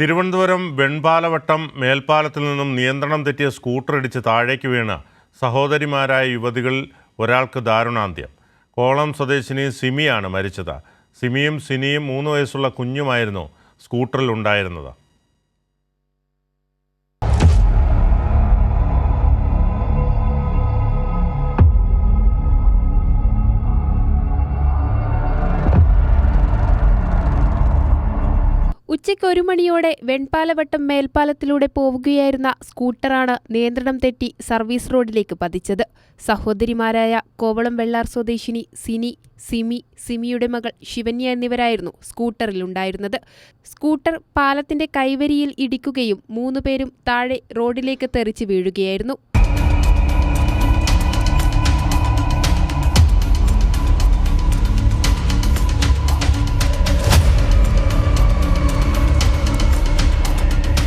തിരുവനന്തപുരം വെൺപാലവട്ടം മേൽപ്പാലത്തിൽ നിന്നും നിയന്ത്രണം തെറ്റിയ സ്കൂട്ടർ ഇടിച്ച് താഴേക്ക് വീണ് സഹോദരിമാരായ യുവതികളിൽ ഒരാൾക്ക് ദാരുണാന്ത്യം. കോളം സ്വദേശിനി സിമിയാണ് മരിച്ചത്. സിമിയും സിനിയും മൂന്ന് വയസ്സുള്ള കുഞ്ഞുമായിരുന്നു സ്കൂട്ടറിൽ ഉണ്ടായിരുന്നത്. ഉച്ചയ്ക്ക് ഒരു മണിയോടെ വെൺപാലവട്ടം മേൽപ്പാലത്തിലൂടെ പോവുകയായിരുന്ന സ്കൂട്ടറാണ് നിയന്ത്രണം തെറ്റി സർവീസ് റോഡിലേക്ക് പതിച്ചത്. സഹോദരിമാരായ കോവളം വെള്ളാർ സ്വദേശിനി സിനി സിമി സിമിയുടെ മകൾ ശിവന്യ എന്നിവരായിരുന്നു സ്കൂട്ടറിലുണ്ടായിരുന്നത്. സ്കൂട്ടർ പാലത്തിന്റെ കൈവരിയിൽ ഇടിക്കുകയും മൂന്നുപേരും താഴെ റോഡിലേക്ക് തെറിച്ച് വീഴുകയായിരുന്നു.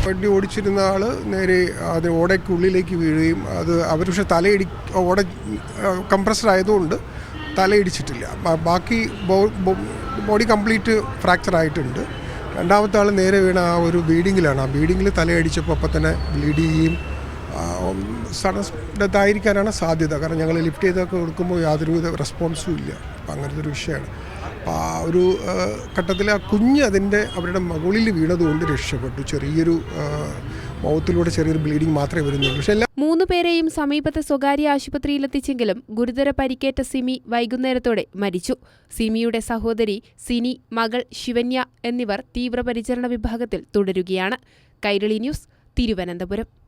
വണ്ടി ഓടിച്ചിരുന്ന ആൾ നേരെ അത് ഓടയ്ക്കുള്ളിലേക്ക് വീഴുകയും അത് അവർ പക്ഷെ തലയിടി ഓട കംപ്രസ്ഡ് ആയതുകൊണ്ട് തലയിടിച്ചിട്ടില്ല. ബാക്കി ബോഡി കംപ്ലീറ്റ് ഫ്രാക്ചർ ആയിട്ടുണ്ട്. രണ്ടാമത്തെ ആൾ നേരെ വീണ ആ ഒരു ബീഡിങ്ങിലാണ് ആ ബീഡിങ്ങിൽ തലയടിച്ചപ്പോൾ അപ്പം തന്നെ ബ്ലീഡ് ചെയ്യുകയും സഡൻ ഡെത്തായിരിക്കാനാണ് സാധ്യത. കാരണം ഞങ്ങൾ ലിഫ്റ്റ് ചെയ്തൊക്കെ കൊടുക്കുമ്പോൾ യാതൊരുവിധ റെസ്പോൺസും ഇല്ല. അപ്പം അങ്ങനത്തെ ഒരു വിഷയമാണ്. അപ്പോൾ ആ ഒരു ഘട്ടത്തിൽ ആ കുഞ്ഞ് അതിന്റെ അവരുടെ മുകളിൽ വീണതുകൊണ്ട് രക്ഷപ്പെട്ടു. ചെറിയൊരു മൗത്തിലൂടെ ചെറിയൊരു ബ്ലീഡിങ് മാത്രമേ വരുന്നുള്ളൂ. പക്ഷേ എല്ലാ മൂന്നുപേരെയും സമീപത്തെ സ്വകാര്യ ആശുപത്രിയിലെത്തിച്ചെങ്കിലും ഗുരുതര പരിക്കേറ്റ സിമി വൈകുന്നേരത്തോടെ മരിച്ചു. സിമിയുടെ സഹോദരി സിനി മകൾ ശിവന്യ എന്നിവർ തീവ്രപരിചരണ വിഭാഗത്തിൽ തുടരുകയാണ്. കൈരളി ന്യൂസ് തിരുവനന്തപുരം.